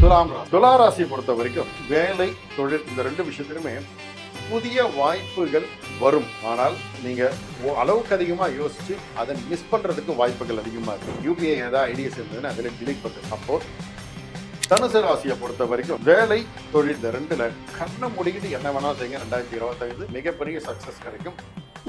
துலாம் துலா ராசியை பொறுத்த வரைக்கும் வேலை தொழில் இந்த ரெண்டு விஷயத்திலுமே புதிய வாய்ப்புகள் வரும். ஆனால் நீங்க அளவுக்கு அதிகமாக யோசிச்சு அதை மிஸ் பண்றதுக்கு வாய்ப்புகள் அதிகமா இருக்கு. யூபிஐ ஏதாவது ஐடியாஸ் இருந்ததுன்னா அதில் டிலீட் பண்ணுறது அப்போ தனுசு ராசியை பொறுத்த வரைக்கும் வேலை தொழில் இந்த ரெண்டுல கண்ணை முடிக்கிட்டு என்ன வேணாலும் செய்யுங்க. ரெண்டாயிரத்தி இருபத்தைந்து மிகப்பெரிய சக்சஸ் கிடைக்கும்.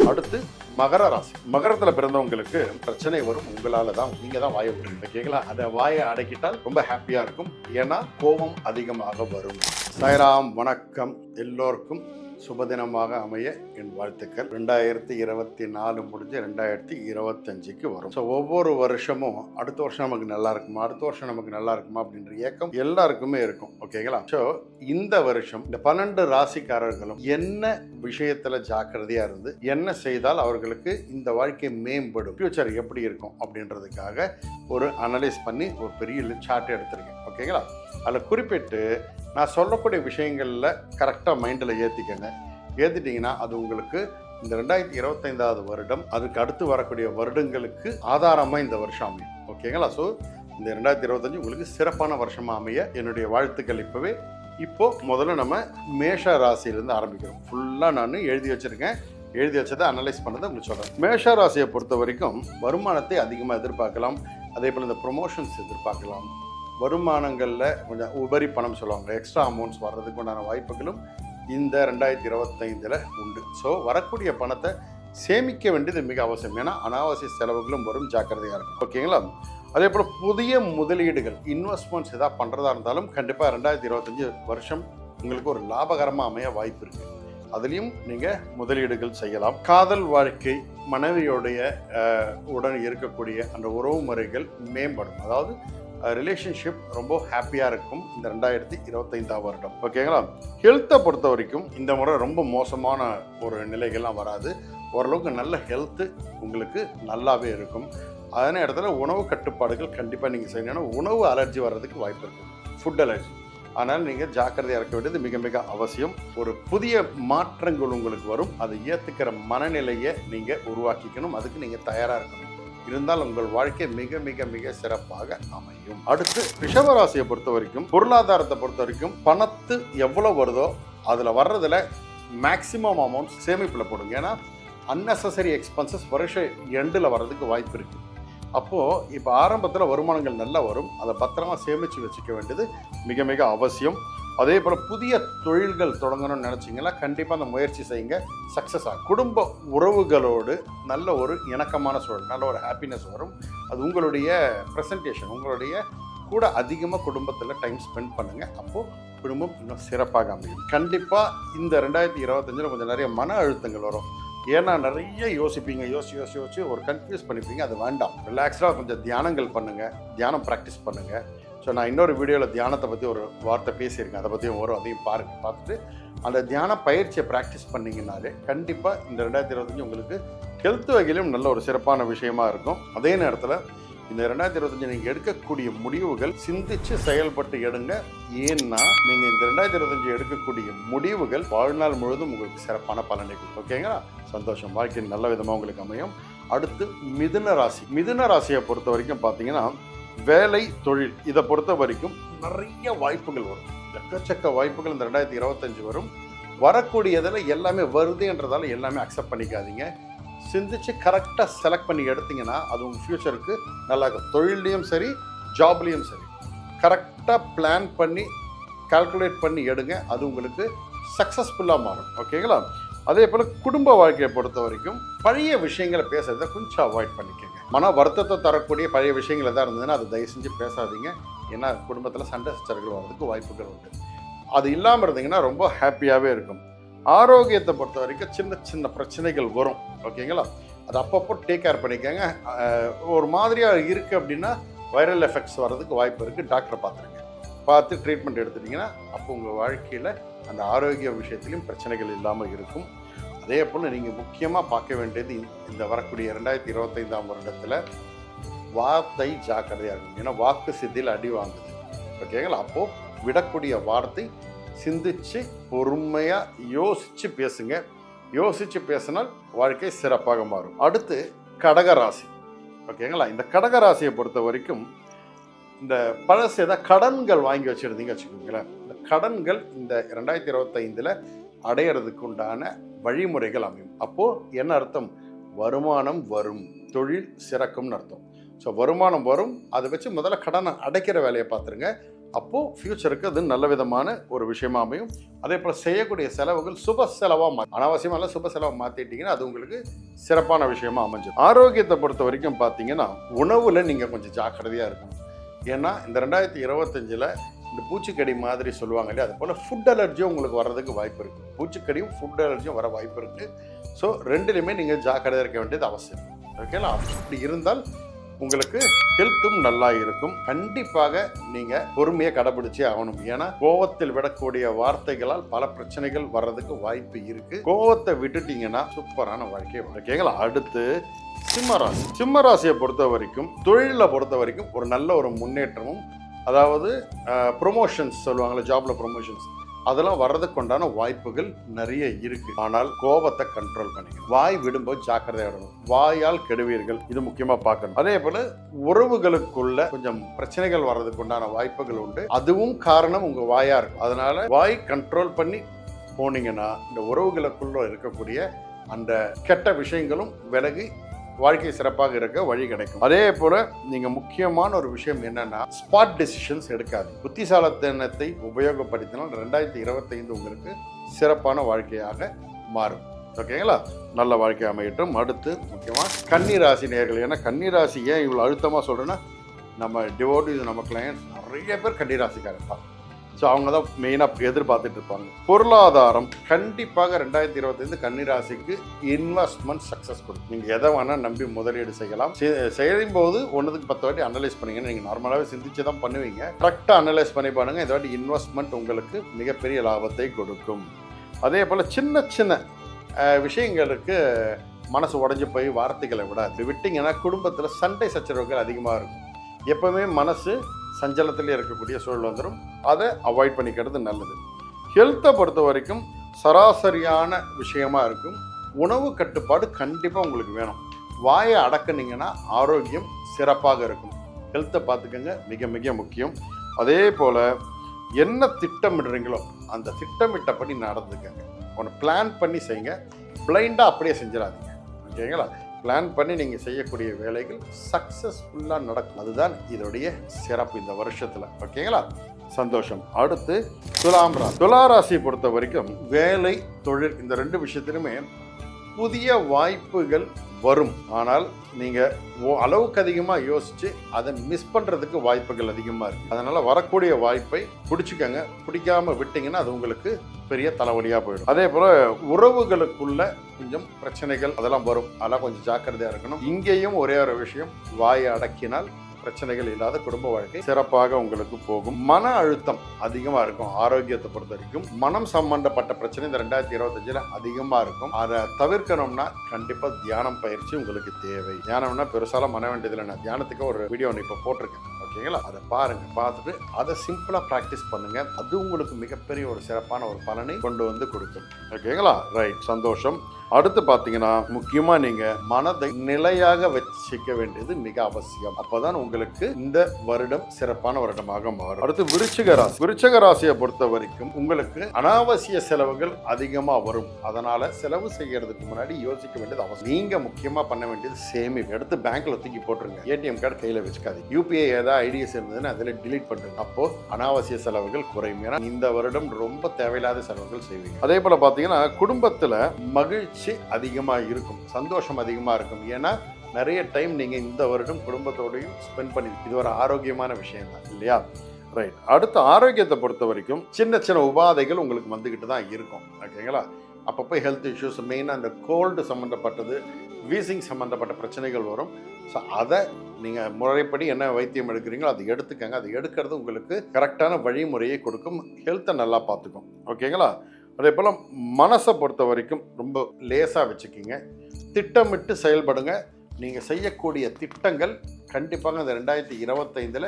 அடுத்து மகர ராசி. மகரத்தில் பிறந்தவங்களுக்கு பிரச்சனை வரும். உங்களால தான் நீங்க தான் வாயை விடுறீங்க ஓகேங்களா? அதை வாயை அடக்கிட்டால் ரொம்ப ஹாப்பியா இருக்கும். ஏன்னா கோபம் அதிகமாக வரும். சாய்ராம் வணக்கம். எல்லோருக்கும் சுபதினமாக அமைய என் வாழ்த்துக்கள். ரெண்டாயிரத்தி இருபத்தி நாலு முடிஞ்சு ரெண்டாயிரத்தி இருபத்தஞ்சுக்கு வரும். ஸோ ஒவ்வொரு வருஷமும் அடுத்த வருஷம் நமக்கு நல்லா இருக்குமா அடுத்த வருஷம் நமக்கு நல்லா இருக்குமா அப்படின்ற ஏக்கம் எல்லாருக்குமே இருக்கும். ஓகேங்களா ஸோ இந்த வருஷம் இந்த பன்னெண்டு ராசிக்காரர்களும் என்ன விஷயத்தில் ஜாக்கிரதையா இருந்து என்ன செய்தால் அவர்களுக்கு இந்த வாழ்க்கை மேம்படும் ஃபியூச்சர் எப்படி இருக்கும் அப்படின்றதுக்காக ஒரு அனலைஸ் பண்ணி ஒரு பெரிய சார்ட் எடுத்திருக்கேன். ஓகேங்களா அதில் குறிப்பிட்டு நான் சொல்லக்கூடிய விஷயங்களில் கரெக்டாக மைண்டில் ஏற்றிக்கங்க ஏற்றிட்டிங்கன்னா அது உங்களுக்கு இந்த ரெண்டாயிரத்தி இருபத்தைந்தாவது வருடம் அதுக்கு அடுத்து வரக்கூடிய வருடங்களுக்கு ஆதாரமாக இந்த வருஷம் அமையும். ஓகேங்களா ஸோ இந்த ரெண்டாயிரத்தி இருபத்தஞ்சு உங்களுக்கு சிறப்பான வருஷமாக அமைய என்னுடைய வாழ்த்துக்கள் இப்போவே. இப்போது முதல்ல நம்ம மேஷ ராசியிலேருந்து ஆரம்பிக்கிறோம். ஃபுல்லாக நான் எழுதி வச்சுருக்கேன். எழுதி வச்சதை அனலைஸ் பண்ணதை உங்களுக்கு சொல்கிறேன் மேஷ ராசியை பொறுத்த வரைக்கும் வருமானத்தை அதிகமாக எதிர்பார்க்கலாம். அதே போல் இந்த ப்ரொமோஷன்ஸ் எதிர்பார்க்கலாம். வருமானங்களில் கொஞ்சம் உபரி பணம் சொல்லுவாங்க. எக்ஸ்ட்ரா அமௌண்ட்ஸ் வர்றதுக்கு உண்டான வாய்ப்புகளும் இந்த ரெண்டாயிரத்தி இருபத்தைந்தில் உண்டு. ஸோ வரக்கூடிய பணத்தை சேமிக்க வேண்டியது மிக அவசியம். ஏன்னா அனாவசிய செலவுகளும் வரும் ஜாக்கிரதையாக இருக்கும் ஓகேங்களா அதே போல் புதிய முதலீடுகள் இன்வெஸ்ட்மெண்ட்ஸ் எதாவது பண்ணுறதா இருந்தாலும் கண்டிப்பாக ரெண்டாயிரத்தி இருபத்தஞ்சி வருஷம் உங்களுக்கு ஒரு லாபகரமாக அமைய வாய்ப்பு இருக்குது அதுலேயும் நீங்கள் முதலீடுகள் செய்யலாம். காதல் வாழ்க்கை மனைவியோடைய உடன் இருக்கக்கூடிய அந்த உறவு முறைகள் மேம்படும். அதாவது ரிலேஷன்ஷிப் ரொம்ப ஹாப்பியாக இருக்கும் இந்த ரெண்டாயிரத்தி இருபத்தைந்தாம் வருடம். ஓகேங்களா ஹெல்த்தை பொறுத்த வரைக்கும் இந்த முறை ரொம்ப மோசமான ஒரு நிலைகள்லாம் வராது. ஓரளவுக்கு நல்ல ஹெல்த்து உங்களுக்கு நல்லாவே இருக்கும். அதே இடத்துல உணவு கட்டுப்பாடுகள் கண்டிப்பாக நீங்கள் செய்யணும். உணவு அலர்ஜி வர்றதுக்கு வாய்ப்பு இருக்குது ஃபுட் அலர்ஜி ஆனால் நீங்கள் ஜாக்கிரதையாக இருக்க வேண்டியது மிக மிக அவசியம். ஒரு புதிய மாற்றங்கள் உங்களுக்கு வரும். அதை ஏற்றுக்கிற மனநிலையை நீங்கள் உருவாக்கிக்கணும். அதுக்கு நீங்கள் தயாராக இருக்கணும். இருந்தால் உங்கள் வாழ்க்கை மிக மிக மிக சிறப்பாக அமையும். அடுத்து ரிஷபராசியை பொறுத்த வரைக்கும் பொருளாதாரத்தை பொறுத்த வரைக்கும் பணத்து எவ்வளோ வருதோ அதில் வர்றதில் மேக்ஸிமம் அமௌண்ட் சேமிப்பில் போடுங்க. ஏன்னா அன்னெசரி எக்ஸ்பென்சஸ் வருஷ எண்டில் வர்றதுக்கு வாய்ப்பு இருக்குது அப்போது இப்போ ஆரம்பத்தில் வருமானங்கள் நல்லா வரும். அதை பத்திரமா சேமித்து வச்சுக்க வேண்டியது மிக மிக அவசியம். அதே போல் புதிய தொழில்கள் தொடங்கணும்னு நினச்சிங்கன்னா கண்டிப்பாக அந்த முயற்சி செய்யுங்க. சக்ஸஸ் ஆகும் குடும்ப உறவுகளோடு நல்ல ஒரு இணக்கமான சூழல் நல்ல ஒரு ஹாப்பினஸ் வரும். அது உங்களுடைய ப்ரெசன்டேஷன் உங்களுடைய கூட அதிகமாக குடும்பத்தில் டைம் ஸ்பெண்ட் பண்ணுங்கள் அப்போது குடும்பம் இன்னும் சிறப்பாக அமையும். கண்டிப்பாக இந்த ரெண்டாயிரத்தி இருபத்தஞ்சில் கொஞ்சம் நிறைய மன அழுத்தங்கள் வரும். ஏன்னா நிறைய யோசிப்பீங்க யோசி யோசி யோசிச்சு ஒரு கன்ஃபியூஸ் பண்ணிப்பீங்க. அது வேண்டாம். ரிலாக்ஸ்டாக கொஞ்சம் தியானங்கள் பண்ணுங்கள் தியானம் ப்ராக்டிஸ் பண்ணுங்கள் ஸோ நான் இன்னொரு வீடியோவில் தியானத்தை பற்றி ஒரு வார்த்தை பேசியிருக்கேன். அதை பற்றியும் வரும் அதையும் பாருங்க பார்த்துட்டு அந்த தியான பயிற்சியை ப்ராக்டிஸ் பண்ணிங்கனாலே கண்டிப்பாக இந்த ரெண்டாயிரத்தி இருபத்தஞ்சி உங்களுக்கு ஹெல்த் வகையிலும் நல்ல ஒரு சிறப்பான விஷயமா இருக்கும். அதே நேரத்தில் இந்த ரெண்டாயிரத்தி இருபத்தஞ்சு நீங்கள் எடுக்கக்கூடிய முடிவுகள் சிந்திச்சு செயல்பட்டு எடுங்க. ஏன்னா நீங்கள் இந்த ரெண்டாயிரத்தி இருபத்தஞ்சு எடுக்கக்கூடிய முடிவுகள் வாழ்நாள் முழுவதும் உங்களுக்கு சிறப்பான பலனை கொடுக்கும். ஓகேங்களா சந்தோஷம். வாழ்க்கையில் நல்ல விதமாக உங்களுக்கு அமையும். அடுத்து மிதுன ராசி. மிதுன ராசியை பொறுத்த வரைக்கும் பார்த்தீங்கன்னா வேலை தொழில் இதை பொறுத்த வரைக்கும் நிறைய வாய்ப்புகள் வரும். எக்கச்சக்க வாய்ப்புகள் இந்த ரெண்டாயிரத்தி இருபத்தஞ்சு வரும். வரக்கூடியதில் எல்லாமே வருதுன்றதால எல்லாமே அக்செப்ட் பண்ணிக்காதீங்க. சிந்திச்சு கரெக்டாக செலக்ட் பண்ணி எடுத்தீங்கன்னா அது உங்கள் ஃப்யூச்சருக்கு நல்லா இருக்கும் தொழிலையும் சரி ஜாப்லேயும் சரி கரெக்டாக பிளான் பண்ணி கால்குலேட் பண்ணி எடுங்க. அது உங்களுக்கு சக்ஸஸ்ஃபுல்லாக மாறும். ஓகேங்களா அதே போல் குடும்ப வாழ்க்கையை பொறுத்த வரைக்கும் பழைய விஷயங்களை பேசுகிறத கொஞ்சம் அவாய்ட் பண்ணிக்கோங்க. மன வருத்தத்தை தரக்கூடிய பழைய விஷயங்கள் எதாவது இருந்ததுன்னா அதை தயவு செஞ்சு பேசாதீங்க. ஏன்னா குடும்பத்தில் சண்டை சச்சரவுகள் வர்றதுக்கு வாய்ப்புகள் உண்டு. அது இல்லாமல் இருந்தீங்கன்னா ரொம்ப ஹாப்பியாகவே இருக்கும். ஆரோக்கியத்தை பொறுத்த வரைக்கும் சின்ன சின்ன பிரச்சனைகள் வரும். ஓகேங்களா அது அப்பப்போ டேக் கேர் பண்ணிக்கோங்க. ஒரு மாதிரியாக இருக்குது அப்படின்னா வைரல் எஃபெக்ட்ஸ் வர்றதுக்கு வாய்ப்பு இருக்குது டாக்டரை பார்த்துருங்க. பார்த்து ட்ரீட்மெண்ட் எடுத்துட்டிங்கன்னா அப்போ உங்கள் வாழ்க்கையில் அந்த ஆரோக்கிய விஷயத்திலும் பிரச்சனைகள் இல்லாமல் இருக்கும். அதே போல் நீங்கள் முக்கியமாக பார்க்க வேண்டியது இந்த- வரக்கூடிய ரெண்டாயிரத்தி இருபத்தைந்தாம் வருடத்தில் வார்த்தை ஜாக்கிரதையாக இருக்கும் ஏன்னா வாக்கு சித்தியில் அடி வாங்குது. ஓகேங்களா அப்போது விடக்கூடிய வார்த்தை சிந்திச்சு பொறுமையாக யோசித்து பேசுங்க. யோசித்து பேசினால் வாழ்க்கை சிறப்பாக மாறும். அடுத்து கடகராசி ஓகேங்களா இந்த கடகராசியை பொறுத்த வரைக்கும் இந்த பழசு ஏதாவது கடன்கள் வாங்கி வச்சுருந்தீங்க வச்சுக்கோங்களேன். கடன்கள் இந்த ரெண்டாயிரத்தி இருபத்தைந்தில் அடையிறதுக்கு உண்டான வழிமுறைகள் அமையும். அப்போது என்ன அர்த்தம்? வருமானம் வரும். தொழில் சிறக்கும்னு அர்த்தம். ஸோ வருமானம் வரும். அதை வச்சு முதல்ல கடனை அடைக்கிற வேலையை பார்த்துருங்க. அப்போது ஃப்யூச்சருக்கு அது நல்ல விதமான ஒரு விஷயமா அமையும். அதே போல் செய்யக்கூடிய செலவுகள் சுப செலவாக மா அனாவசியமாக சுப செலவாக மாற்றிட்டீங்கன்னா அது உங்களுக்கு சிறப்பான விஷயமா அமைஞ்சிடும் ஆரோக்கியத்தை பொறுத்த வரைக்கும் பார்த்தீங்கன்னா உணவில் நீங்கள் கொஞ்சம் ஜாக்கிரதையாக இருக்கணும். ஏன்னா இந்த ரெண்டாயிரத்தி இருபத்தஞ்சில் இந்த பூச்சிக்கடி மாதிரி சொல்லுவாங்க இல்லையா? அது போல் ஃபுட் அலர்ஜியும் உங்களுக்கு வர்றதுக்கு வாய்ப்பு இருக்குது பூச்சிக்கடியும் ஃபுட் அலர்ஜியும் வர வாய்ப்பு இருக்குது ஸோ ரெண்டுலையுமே நீங்கள் ஜாக்கிரதையாக இருக்க வேண்டியது அவசியம். ஓகேங்களா அப்படி இருந்தால் உங்களுக்கு ஹெல்த்தும் நல்லா இருக்கும். கண்டிப்பாக நீங்கள் பொறுமையை கடைபிடிச்சே ஆகணும். ஏன்னா கோவத்தில் விடக்கூடிய வார்த்தைகளால் பல பிரச்சனைகள் வர்றதுக்கு வாய்ப்பு இருக்கு. கோவத்தை விட்டுட்டீங்கன்னா சூப்பரான வாழ்க்கை ஓகேங்களா அடுத்து சிம்மராசி சிம்மராசியை பொறுத்த வரைக்கும் தொழிலை பொறுத்த வரைக்கும் ஒரு நல்ல ஒரு முன்னேற்றமும் அதாவது ப்ரொமோஷன்ஸ் சொல்லுவாங்கள்ல ஜாப்ல ப்ரொமோஷன்ஸ் அதெல்லாம் வர்றதுக்கு உண்டான வாய்ப்புகள் நிறைய இருக்கு. ஆனால் கோபத்தை கண்ட்ரோல் பண்ணிக்கணும். வாய் விடும்போது ஜாக்கிரதையா விடணும். வாயால் கெடுவீர்கள். இது முக்கியமா பார்க்கணும். அதே போல உறவுகளுக்குள்ள கொஞ்சம் பிரச்சனைகள் வர்றதுக்கு உண்டான வாய்ப்புகள் உண்டு. அதுவும் காரணம் உங்க வாயா இருக்கும். அதனால வாய் கண்ட்ரோல் பண்ணி போனீங்கன்னா இந்த உறவுகளுக்குள்ள இருக்கக்கூடிய அந்த கெட்ட விஷயங்களும் விலகி வாழ்க்கை சிறப்பாக இருக்க வழி கிடைக்கும். அதே போல நீங்க முக்கியமான ஒரு விஷயம் என்னன்னா ஸ்பாட் டெசிஷன்ஸ் எடுக்காது புத்திசாலத்தனத்தை உபயோகப்படுத்தினால் ரெண்டாயிரத்தி இருபத்தைந்து உங்களுக்கு சிறப்பான வாழ்க்கையாக மாறும். ஓகேங்களா நல்ல வாழ்க்கை அமையட்டும். அடுத்து முக்கியமாக கன்னிராசி நேர்கள். ஏன்னா கன்னிராசி ஏன் இவ்வளோ அழுத்தமாக சொல்கிறேன்னா நம்ம டிவோட்டிஸ் நம்ம கிளையன்ஸ் நிறைய பேர் கன்னிராசிக்காரப்பா ஸோ அவங்க தான் மெயினாக எதிர்பார்த்துட்டு இருப்பாங்க பொருளாதாரம் கண்டிப்பாக ரெண்டாயிரத்தி இருபத்தைந்து கன்னிராசிக்கு இன்வெஸ்ட்மெண்ட் சக்ஸஸ் கொடுக்கும். நீங்கள் எதை வேணால் நம்பி முதலீடு செய்யலாம். செய்யும் போது ஒன்றுக்கு பத்து வாட்டி அனலைஸ் பண்ணீங்கன்னு நீங்கள் நார்மலாகவே சிந்திச்சு தான் பண்ணுவீங்க. கரெக்டாக அனலைஸ் பண்ணி பாருங்கள் இந்த வாட்டி இன்வெஸ்ட்மெண்ட் உங்களுக்கு மிகப்பெரிய லாபத்தை கொடுக்கும். அதே போல் சின்ன சின்ன விஷயங்களுக்கு மனசு உடஞ்சி போய் வார்த்தைகளை விடாது. விட்டிங்கன்னா குடும்பத்தில் சண்டை சச்சரவுகள் அதிகமாக இருக்கும். எப்போவுமே மனசு சஞ்சலத்திலே இருக்கக்கூடிய சூழல் வந்துடும் அதை அவாய்ட் பண்ணிக்கிறது நல்லது. ஹெல்த்தை பொறுத்த வரைக்கும் சராசரியான விஷயமா இருக்கும். உணவு கட்டுப்பாடு கண்டிப்பாக உங்களுக்கு வேணும். வாயை அடக்குனீங்கன்னா ஆரோக்கியம் சிறப்பாக இருக்கும். ஹெல்த்தை பார்த்துக்கங்க மிக மிக முக்கியம். அதே போல் என்ன திட்டமிடுறீங்களோ அந்த திட்டமிட்டபடி நடந்துக்கங்க. ஒன்று பிளான் பண்ணி செய்யுங்க. பிளைண்டாக அப்படியே செஞ்சிடாதீங்க. ஓகேங்களா பிளான் பண்ணி நீங்கள் செய்யக்கூடிய வேலைகள் சக்ஸஸ்ஃபுல்லாக நடக்கும். அதுதான் இதோடைய சிறப்பு இந்த வருஷத்தில். ஓகேங்களா? சந்தோஷம். அடுத்து துலாம் ராசி துலா ராசியை பொறுத்த வரைக்கும் வேலை தொழில் இந்த ரெண்டு விஷயத்திலுமே புதிய வாய்ப்புகள் வரும். ஆனால் நீங்கள் அளவுக்கு அதிகமாக யோசித்து அதை மிஸ் பண்ணுறதுக்கு வாய்ப்புகள் அதிகமாக இருக்குது அதனால் வரக்கூடிய வாய்ப்பை பிடிச்சிக்கங்க. பிடிக்காம விட்டிங்கன்னா அது உங்களுக்கு பெரிய தலைவலியாக போயிடும். அதே போல் உறவுகளுக்குள்ள கொஞ்சம் பிரச்சனைகள் அதெல்லாம் வரும். அதெல்லாம் கொஞ்சம் ஜாக்கிரதையாக இருக்கணும். இங்கேயும் ஒரே ஒரு விஷயம் வாயை அடக்கினால் பிரச்சனைகள் இல்லாத குடும்ப வாழ்க்கை சிறப்பாக உங்களுக்கு போகும். மன அழுத்தம் அதிகமாக இருக்கும் ஆரோக்கியத்தை பொறுத்த வரைக்கும். மனம் சம்பந்தப்பட்ட பிரச்சனை இந்த ரெண்டாயிரத்தி இருபத்தஞ்சில் அதிகமாக இருக்கும். அதை தவிர்க்கணும்னா கண்டிப்பாக தியானம் பயிற்சி உங்களுக்கு தேவை. தியானம்னா பெருசாலாம் மன வேண்டியதில்லை. நான் தியானத்துக்கு ஒரு வீடியோ ஒன்று இப்போ போட்டிருக்கேன். ஓகேங்களா? அதை பாருங்க பார்த்துட்டு அதை சிம்பிளாக ப்ராக்டிஸ் பண்ணுங்க. அது உங்களுக்கு மிகப்பெரிய ஒரு சிறப்பான ஒரு பலனை கொண்டு வந்து கொடுக்கும். ஓகேங்களா? ரைட் சந்தோஷம். அடுத்து பார்த்தீங்கன்னா முக்கியமாக நீங்கள் மனதை நிலையாக வச்சுக்க வேண்டியது மிக அவசியம். அப்போதான் உங்களுக்கு இந்த வருடம் சிறப்பான வருடமாக மாறும். அடுத்து விருச்சிக ராசி. விருச்சிக ராசியை பொறுத்த வரைக்கும் உங்களுக்கு அனாவசிய செலவுகள் அதிகமாக வரும். அதனால செலவு செய்யறதுக்கு முன்னாடி யோசிக்க வேண்டியது அவசியம். நீங்க முக்கியமாக பண்ண வேண்டியது சேமிப்பு. எடுத்து பேங்க்ல தூக்கி போட்டுருங்க. ஏடிஎம் கார்டு கையில் வச்சுக்காது யூபிஐ ஏதாவது ஐடியாஸ் இருந்ததுன்னா அதில் டிலீட் பண்ணுங்க அப்போ அனாவசிய செலவுகள் குறையும். ஏன்னா இந்த வருடம் ரொம்ப தேவையில்லாத செலவுகள் செய்வீங்க. அதே போல பார்த்தீங்கன்னா குடும்பத்தில் மகிழ்ச்சி அதிகமாக இருக்கும் சந்தோஷம் அதிகமாக இருக்கும். ஏன்னா நிறைய டைம் நீங்கள் இந்த வருடம் குடும்பத்தோடையும் ஸ்பெண்ட் பண்ணி இது ஒரு ஆரோக்கியமான விஷயம் தான் இல்லையா? ரைட் அடுத்த ஆரோக்கியத்தை பொறுத்த வரைக்கும் சின்ன சின்ன உபாதைகள் உங்களுக்கு வந்துக்கிட்டு தான் இருக்கும் ஓகேங்களா அப்பப்போ ஹெல்த் இஷ்யூஸ் மெயினாக அந்த கோல்டு சம்மந்தப்பட்டது வீசிங் சம்மந்தப்பட்ட பிரச்சனைகள் வரும். ஸோ அதை நீங்கள் முறைப்படி என்ன வைத்தியம் எடுக்கிறீங்களோ அதை எடுத்துக்கங்க. அதை எடுக்கிறது உங்களுக்கு கரெக்டான வழிமுறையை கொடுக்கும். ஹெல்த்தை நல்லா பார்த்துக்கும் ஓகேங்களா அதே போல் மனசை பொறுத்த வரைக்கும் ரொம்ப லேசாக வச்சுக்கிங்க. திட்டமிட்டு செயல்படுங்க. நீங்கள் செய்யக்கூடிய திட்டங்கள் கண்டிப்பாக இந்த ரெண்டாயிரத்தி இருபத்தைந்தில்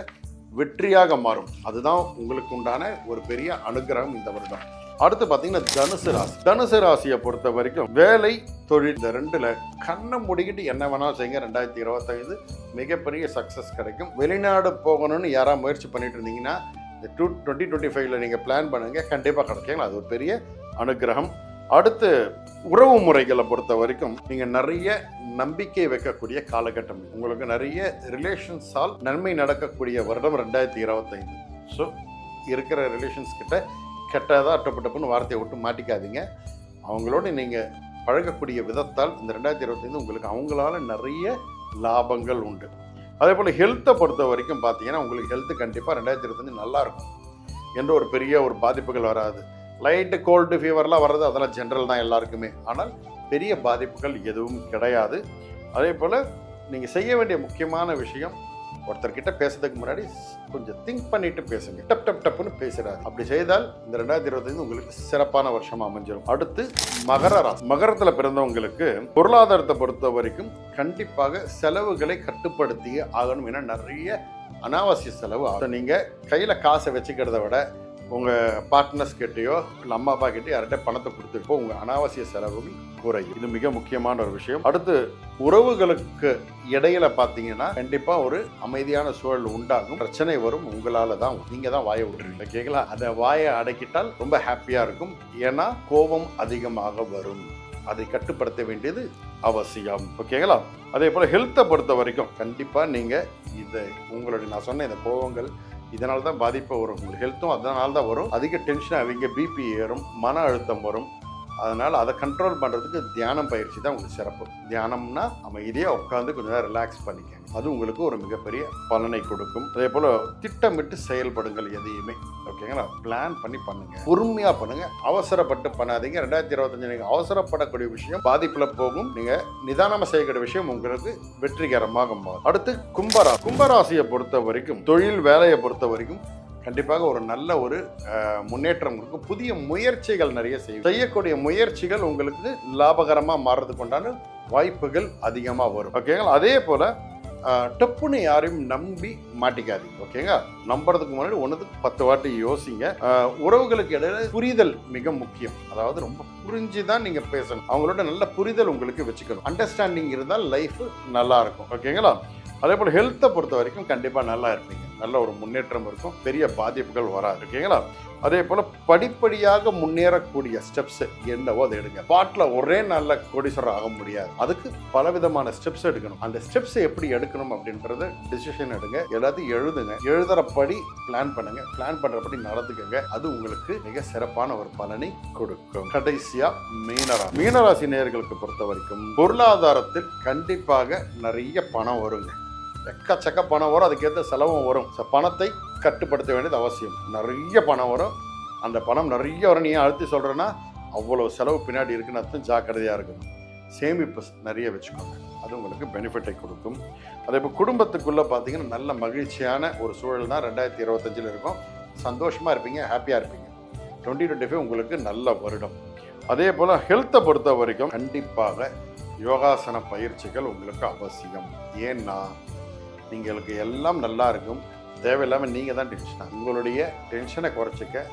வெற்றியாக மாறும். அதுதான் உங்களுக்கு உண்டான ஒரு பெரிய அனுகிரகம் இந்த வருடம். அடுத்து பார்த்தீங்கன்னா தனுசு ராசி. தனுசு ராசியை பொறுத்த வரைக்கும் வேலை தொழில் இந்த ரெண்டில் கண்ணை முடிக்கிட்டு என்ன வேணாலும் செய்யுங்க. ரெண்டாயிரத்தி இருபத்தைந்து மிகப்பெரிய சக்ஸஸ் கிடைக்கும். வெளிநாடு போகணும்னு யாராவது முயற்சி பண்ணிட்டு இருந்தீங்கன்னா இந்த டூ டுவெண்ட்டி டுவெண்ட்டி ஃபைவ்ல நீங்கள் பிளான் பண்ணுங்கள் கண்டிப்பாக கிடைக்கும். அது ஒரு பெரிய அனுகிரகம். அடுத்து உறவு முறைகளை பொறுத்த வரைக்கும் நீங்க நிறைய நம்பிக்கை வைக்கக்கூடிய காலகட்டம் உங்களுக்கு நிறைய ரிலேஷன்ஸால் நன்மை நடக்கக்கூடிய வருடம் ரெண்டாயிரத்தி இருபத்தைந்து. ஸோ இருக்கிற ரிலேஷன்ஸ் கிட்ட கெட்டதாக டப்பு டப்புன்னு வார்த்தையை விட்டு மாட்டிக்காதீங்க. அவங்களோட நீங்கள் பழகக்கூடிய விதத்தால் இந்த ரெண்டாயிரத்தி இருபத்தைந்து உங்களுக்கு அவங்களால நிறைய லாபங்கள் உண்டு. அதே போல் ஹெல்த்தை பொறுத்த வரைக்கும் பார்த்தீங்கன்னா உங்களுக்கு ஹெல்த்து கண்டிப்பாக ரெண்டாயிரத்தி இருபத்தஞ்சு நல்லா இருக்கும். எந்த ஒரு பெரிய ஒரு பாதிப்புகள் வராது. லைட்டு கோல்டு ஃபீவர்லாம் வர்றது அதெல்லாம் ஜென்ரல் தான் எல்லாருக்குமே. ஆனால் பெரிய பாதிப்புகள் எதுவும் கிடையாது. அதே போல் நீங்கள் செய்ய வேண்டிய முக்கியமான விஷயம் ஒருத்தர்கிட்ட பேசுறதுக்கு முன்னாடி கொஞ்சம் திங்க் பண்ணிட்டு பேசுங்க. டப் டப் டப்புன்னு பேசுறாரு அப்படி செய்தால் இந்த ரெண்டாயிரத்தி இருபத்தைந்து உங்களுக்கு சிறப்பான வருஷமா அமைஞ்சிடும் அடுத்து மகர ராசி. மகரத்தில் பிறந்தவங்களுக்கு பொருளாதாரத்தை பொறுத்த வரைக்கும் கண்டிப்பாக செலவுகளை கட்டுப்படுத்தியே ஆகணும். ஏன்னா நிறைய அனாவசிய செலவு ஆகும். நீங்கள் கையில் காசை வச்சுக்கிறத விட உங்கள் பார்ட்னர்ஸ் கிட்டேயோ இல்லை அம்மா அப்பா கிட்டேயோ யார்கிட்ட பணத்தை கொடுத்துருப்போ உங்கள் அனாவசிய செலவுகள் குறையும். இது மிக முக்கியமான ஒரு விஷயம். அடுத்து உறவுகளுக்கு இடையில பார்த்தீங்கன்னா கண்டிப்பாக ஒரு அமைதியான சூழல் உண்டாகும். பிரச்சனை வரும் உங்களால் தான் நீங்கள் தான் வாயை விட்டுருவீங்க ஓகேங்களா? அந்த வாயை அடக்கிட்டால் ரொம்ப ஹாப்பியாக இருக்கும். ஏன்னா கோபம் அதிகமாக வரும். அதை கட்டுப்படுத்த வேண்டியது அவசியம். ஓகேங்களா? அதே போல் ஹெல்த்தை பொறுத்த வரைக்கும் கண்டிப்பாக நீங்கள் இதை உங்களுடைய நான் சொன்ன இந்த கோபங்கள் இதனால தான் பாதிப்பு வரும். உங்களுக்கு ஹெல்த்தும் அதனால தான் வரும். அதிக டென்ஷன் அவங்க பிபி ஏறும். மன அழுத்தம் வரும். அதனால் அதை கண்ட்ரோல் பண்ணுறதுக்கு தியானம் பயிற்சி தான் உங்களுக்கு சிறப்பு. தியானம்னா அமைதியாக உட்காந்து கொஞ்சம் நேரம் ரிலாக்ஸ் பண்ணிக்கங்க. அது உங்களுக்கு ஒரு மிகப்பெரிய பலனை கொடுக்கும். அதே போல் திட்டமிட்டு செயல்படுங்கள் எதையுமே. ஓகேங்களா பிளான் பண்ணி பண்ணுங்கள் பொறுமையாக பண்ணுங்கள் அவசரப்பட்டு பண்ணாதீங்க. ரெண்டாயிரத்தி இருபத்தஞ்சு நீங்கள் அவசரப்படக்கூடிய விஷயம் பாதிப்பில் போகும். நீங்கள் நிதானமாக செய்யக்கூடிய விஷயம் உங்களுக்கு வெற்றிகரமாக மாறும். அடுத்து கும்பரா கும்பராசியை பொறுத்த வரைக்கும் தொழில் வேலையை பொறுத்த வரைக்கும் கண்டிப்பாக ஒரு நல்ல ஒரு முன்னேற்றம் இருக்கும் புதிய முயற்சிகள் நிறைய செய்யும். செய்யக்கூடிய முயற்சிகள் உங்களுக்கு லாபகரமாக மாறுறதுக்கு உண்டான வாய்ப்புகள் அதிகமாக வரும். ஓகேங்களா அதே போல் டப்புன்னு யாரையும் நம்பி மாட்டிக்காதீங்க. ஓகேங்க நம்புறதுக்கு முன்னாடி ஒன்றுக்கு பத்து வாட்டி யோசிங்க. உறவுகளுக்கு இடையில புரிதல் மிக முக்கியம். அதாவது ரொம்ப புரிஞ்சு தான் நீங்கள் பேசணும். அவங்களோட நல்ல புரிதல் உங்களுக்கு வச்சுக்கணும். அண்டர்ஸ்டாண்டிங் இருந்தால் லைஃப் நல்லா இருக்கும். ஓகேங்களா அதே போல் ஹெல்த்தை பொறுத்த வரைக்கும் கண்டிப்பாக நல்லா இருப்பீங்க. நல்ல ஒரு முன்னேற்றம் இருக்கும். பெரிய பாதிப்புகள் வராது. ஓகேங்களா? அதே போல் படிப்படியாக முன்னேறக்கூடிய ஸ்டெப்ஸ் என்னவோ அதை எடுங்க. பாட்டில் ஒரே நல்ல கோடீஸ்வரர் ஆக முடியாது. அதுக்கு பல விதமான ஸ்டெப்ஸ் எடுக்கணும். அந்த ஸ்டெப்ஸ் எப்படி எடுக்கணும் அப்படின்றத டிசிஷன் எடுங்க. எல்லாத்தையும் எழுதுங்க. எழுதுறபடி பிளான் பண்ணுங்க. பிளான் பண்ணுறபடி நடந்துக்கங்க. அது உங்களுக்கு மிக சிறப்பான ஒரு பலனை கொடுக்கும். கடைசியாக மீனராசி. மீனராசி நேர்களுக்கு பொறுத்த வரைக்கும் பொருளாதாரத்தில் கண்டிப்பாக நிறைய பணம் வருங்க. எக்கச்சக்க பணம் வரும். அதுக்கேற்ற செலவும் வரும். ஸோ பணத்தை கட்டுப்படுத்த வேண்டியது அவசியம். நிறைய பணம் வரும். அந்த பணம் நிறைய வரும். நீ அழுத்தி சொல்கிறேன்னா அவ்வளோ செலவு பின்னாடி இருக்குன்னு அர்த்தம் ஜாக்கிரதையாக இருக்கணும். சேமிப்பு நிறைய வச்சுக்கோங்க. அது உங்களுக்கு பெனிஃபிட்டை கொடுக்கும். அதே இப்போ குடும்பத்துக்குள்ளே பார்த்தீங்கன்னா நல்ல மகிழ்ச்சியான ஒரு சூழல் தான் ரெண்டாயிரத்தி இருபத்தஞ்சில் இருக்கும். சந்தோஷமாக இருப்பீங்க ஹாப்பியாக இருப்பீங்க. டுவெண்ட்டி டுவெண்ட்டி ஃபைவ் உங்களுக்கு நல்ல வருடம். அதே போல் ஹெல்த்தை பொறுத்த வரைக்கும் கண்டிப்பாக யோகாசன பயிற்சிகள் உங்களுக்கு அவசியம். ஏன்னா நீங்களுக்கு எல்லாம் நல்லா இருக்கும். தேவையில்லாமல் நீங்கள் தான் டென்ஷன் உங்களுடைய டென்ஷனை குறைச்சிக்க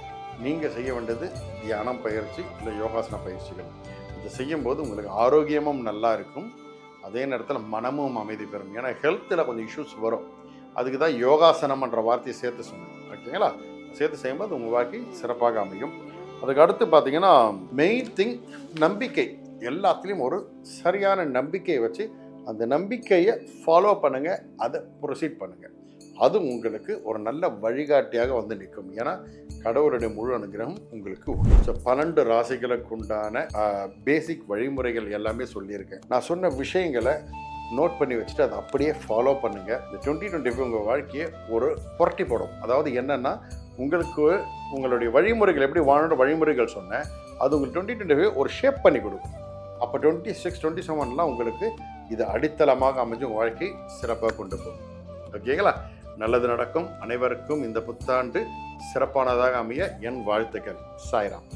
நீங்கள் செய்ய வேண்டியது தியானம் பயிற்சி இல்லை யோகாசன பயிற்சிகள். இது செய்யும்போது உங்களுக்கு ஆரோக்கியமும் நல்லா இருக்கும். அதே நேரத்தில் மனமும் அமைதி பெறும். ஏன்னா ஹெல்த்தில் கொஞ்சம் இஷ்யூஸ் வரும். அதுக்கு தான் யோகாசனம்ன்ற வார்த்தையை சேர்த்து சொன்னேன். ஓகேங்களா? சேர்த்து செய்யும்போது உங்கள் வாழ்க்கை சிறப்பாக அமையும். அதுக்கு அடுத்து பார்த்தீங்கன்னா மெயின் திங் நம்பிக்கை. எல்லாத்துலேயும் ஒரு சரியான நம்பிக்கையை வச்சு அந்த நம்பிக்கையை ஃபாலோ பண்ணுங்கள் அதை ப்ரொசீட் பண்ணுங்கள் அது உங்களுக்கு ஒரு நல்ல வழிகாட்டியாக வந்து நிற்கும். ஏன்னா கடவுளுடைய முழு அனுகிரகம் உங்களுக்கு உண்டு. பன்னெண்டு ராசிகளுக்கு உண்டான பேசிக் வழிமுறைகள் எல்லாமே சொல்லியிருக்கேன். நான் சொன்ன விஷயங்களை நோட் பண்ணி வச்சுட்டு அதை அப்படியே ஃபாலோ பண்ணுங்க. இந்த டுவெண்ட்டி டுவெண்ட்டி ஃபைவ் உங்கள் வாழ்க்கையை ஒரு புரட்டி போடும். அதாவது என்னன்னா உங்களுக்கு உங்களுடைய வழிமுறைகள் எப்படி வாழணும் வழிமுறைகள் சொன்னேன். அது உங்களுக்கு டுவெண்ட்டி டுவெண்ட்டி ஃபைவ் ஒரு ஷேப் பண்ணி கொடுக்கும். அப்போ டுவெண்ட்டி சிக்ஸ் டுவெண்ட்டி செவன்லாம் உங்களுக்கு இது அடித்தளமாக அமைஞ்சு வாழ்க்கை சிறப்பாக கொண்டு போகும். ஓகேங்களா நல்லது நடக்கும். அனைவருக்கும் இந்த புத்தாண்டு சிறப்பானதாக அமைய என் வாழ்த்துக்கள். சாய்ராம்.